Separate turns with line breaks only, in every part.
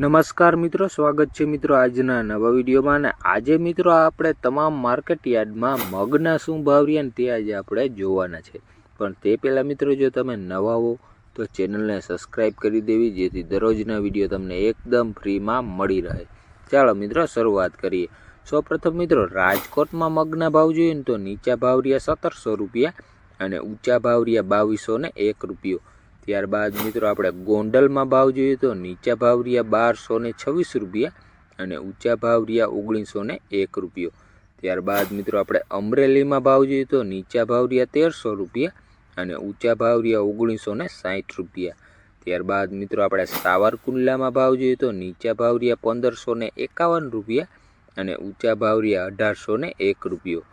નમસ્કાર મિત્રો, સ્વાગત છે મિત્રો આજના નવા વિડીયોમાં અને આજે મિત્રો આપણે તમામ માર્કેટ યાર્ડમાં મગના શું ભાવ રહ્યા તે આજે આપણે જોવાના છે. પણ તે પહેલાં મિત્રો જો તમે નવા હો, તો ચેનલને સબસ્ક્રાઈબ કરી દેવી, જેથી દરરોજના વીડિયો તમને એકદમ ફ્રીમાં મળી રહે. ચાલો મિત્રો, શરૂઆત કરીએ. સૌપ્રથમ મિત્રો, રાજકોટમાં મગના ભાવ જોઈએ ને તો નીચા ભાવ રહ્યા સત્તરસો રૂપિયા અને ઊંચા ભાવ રહ્યા બાવીસો ને એક રૂપિયો. ત્યારબાદ મિત્રો આપણે ગોંડલમાં ભાવ જોઈએ તો નીચા ભાવ રહ્યા બારસો ને છવ્વીસ રૂપિયા અને ઊંચા ભાવ રહ્યા ઓગણીસો ને એક રૂપિયો. ત્યારબાદ મિત્રો આપણે અમરેલીમાં ભાવ જોઈએ તો નીચા ભાવ રહ્યા તેરસો રૂપિયા અને ઊંચા ભાવ રહ્યા ઓગણીસો ને સાઠ રૂપિયા. ત્યારબાદ મિત્રો આપણે સાવરકુંડલામાં ભાવ જોઈએ તો નીચા ભાવ રહ્યા પંદરસો ને એકાવન રૂપિયા અને ઊંચા ભાવ રહ્યા અઢારસો ને એક રૂપિયો.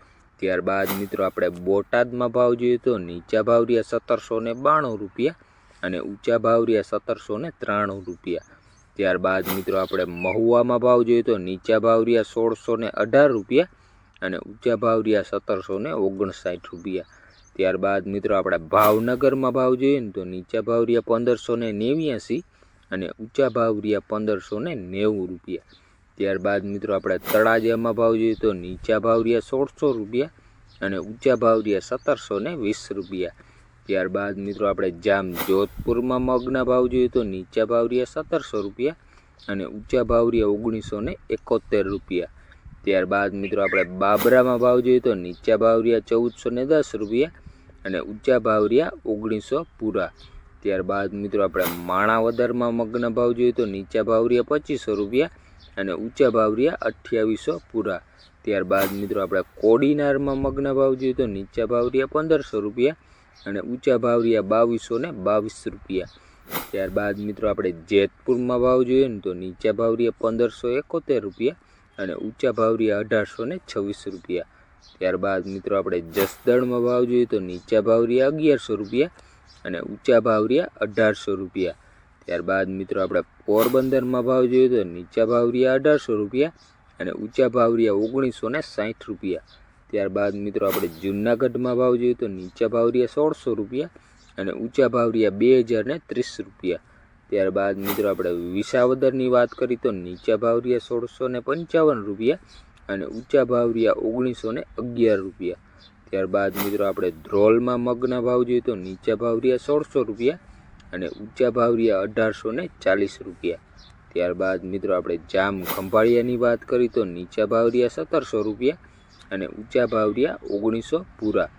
ત્યારબાદ મિત્રો આપણે બોટાદમાં ભાવ જોઈએ તો નીચા ભાવ રહ્યા સત્તરસો ને બાણું રૂપિયા અને ઊંચા ભાવ રહ્યા સત્તરસો ને ત્રાણું રૂપિયા. ત્યારબાદ મિત્રો આપણે મહુવામાં ભાવ જોઈએ તો નીચા ભાવ રહ્યા સોળસો ને અઢાર રૂપિયા અને ઊંચા ભાવ રહ્યા સત્તરસો ને ઓગણસાઠ રૂપિયા. ત્યારબાદ મિત્રો આપણે ભાવનગરમાં ભાવ જોઈએ ને તો નીચા ભાવ રહ્યા પંદરસો ને નેવ્યાસી અને ઊંચા ભાવ રહ્યા પંદરસો ને નેવું રૂપિયા. ત્યારબાદ મિત્રો આપણે તળાજામાં ભાવ જોઈએ તો નીચા ભાવ રહ્યા સોળસો રૂપિયા અને ઊંચા ભાવ રહ્યા સત્તરસો ને વીસ રૂપિયા. ત્યારબાદ મિત્રો આપણે જામ જોધપુરમાં મગના ભાવ જોઈએ તો નીચા ભાવ રહ્યા સત્તરસો રૂપિયા અને ઊંચા ભાવ રહ્યા ઓગણીસો ને એકોતેર રૂપિયા. ત્યારબાદ મિત્રો આપણે બાબરામાં ભાવ જોઈએ તો નીચા ભાવ રહ્યા ચૌદસો ને દસ રૂપિયા અને ઊંચા ભાવ રહ્યા ઓગણીસો પૂરા. ત્યારબાદ મિત્રો આપણે માણાવદરમાં મગના ભાવ જોઈએ તો નીચા ભાવ રહ્યા પચીસો રૂપિયા અને ઊંચા ભાવ રહ્યા અઠ્યાવીસો પૂરા. ત્યારબાદ મિત્રો આપણે કોડીનારમાં મગના ભાવ જોઈએ તો નીચા ભાવ રહ્યા પંદરસો રૂપિયા અને ઊંચા ભાવ રહ્યા બાવીસો ને બાવીસ રૂપિયા. ત્યારબાદ મિત્રો આપણે જેતપુરમાં ભાવ જોઈએ ને તો નીચા ભાવ રહ્યા પંદરસો એકોતેર રૂપિયા અને ઊંચા ભાવ રહ્યા અઢારસો ને છવ્વીસ રૂપિયા. ત્યારબાદ મિત્રો આપણે જસદણમાં ભાવ જોઈએ તો નીચા ભાવ રહ્યા અગિયારસો રૂપિયા અને ઊંચા ભાવ રહ્યા અઢારસો રૂપિયા. ત્યારબાદ મિત્રો આપણે પોરબંદરમાં ભાવ જોઈએ તો નીચા ભાવ રહ્યા અઢારસો રૂપિયા અને ઊંચા ભાવ રહ્યા ઓગણીસો ને સાઠ રૂપિયા. ત્યારબાદ મિત્રો આપણે જૂનાગઢમાં ભાવ જોઈએ તો નીચા ભાવ રહ્યા સોળસો રૂપિયા અને ઊંચા ભાવ રહ્યા બે હજાર ને ત્રીસ રૂપિયા. ત્યારબાદ મિત્રો આપણે વિસાવદરની વાત કરીએ તો નીચા ભાવ રહ્યા સોળસો ને પંચાવન રૂપિયા અને ઊંચા ભાવ રહ્યા ઓગણીસો ને અગિયાર રૂપિયા. ત્યારબાદ મિત્રો આપણે ધ્રોલમાં મગના ભાવ જોઈએ તો નીચા ભાવ રહ્યા સોળસો રૂપિયા અને ઊંચા ભાવ રહ્યા અઢારસો ને ચાલીસ રૂપિયા. ત્યારબાદ મિત્રો આપણે જામ ખંભાળિયાની વાત કરીએ તો નીચા ભાવ રહ્યા સત્તરસો રૂપિયા અને ઊંચા ભાવ રહ્યા ઓગણીસો પૂરા.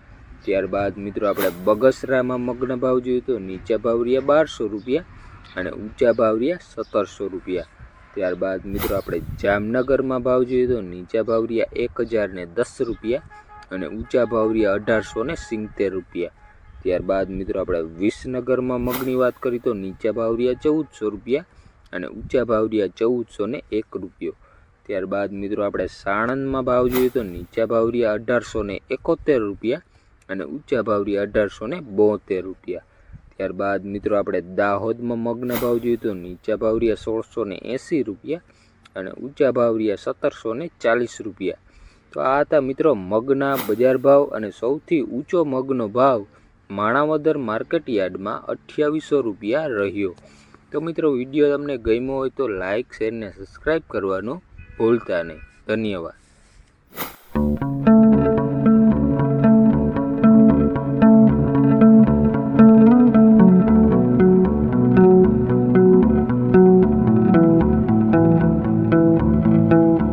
ત્યારબાદ મિત્રો આપણે બગસરામાં મગ્ન ભાવ જોયું તો નીચા ભાવ રહ્યા બારસો રૂપિયા અને ઊંચા ભાવ રહ્યા સત્તરસો રૂપિયા. ત્યારબાદ મિત્રો આપણે જામનગરમાં ભાવ જોઈએ તો નીચા ભાવ રહ્યા એક હજારને દસ રૂપિયા અને ઊંચા ભાવ રહ્યા અઢારસો ને સિત્તેર રૂપિયા. ત્યારબાદ મિત્રો આપણે વિસનગરમાં મગની વાત કરીએ તો નીચા ભાવ રહ્યા ચૌદસો રૂપિયા અને ઊંચા ભાવ રહ્યા ચૌદસો ને એક રૂપિયો. ત્યારબાદ મિત્રો આપણે સાણંદમાં ભાવ જોઈએ તો નીચા ભાવ રહ્યા અઢારસો ને એકોતેર રૂપિયા અને ઊંચા ભાવ રહ્યા અઢારસો ને બોતેર રૂપિયા. ત્યારબાદ મિત્રો આપણે દાહોદમાં મગ્ન ભાવ જોઈએ તો નીચા ભાવ રહ્યા સોળસો ને એંસી રૂપિયા અને ઊંચા ભાવ રહ્યા સત્તરસો ને ચાલીસ રૂપિયા. તો આ હતા મિત્રો મગના બજાર ભાવ અને સૌથી ઊંચો મગનો ભાવ માણાવદર માર્કેટ યાર્ડમાં અઠ્યાવીસો રૂપિયા રહ્યો. તો મિત્રો વીડિયો તમને ગમ્યો હોય તો લાઇક શેર ને સબસ્ક્રાઈબ કરવાનું ભૂલતા નહીં. ધન્યવાદ.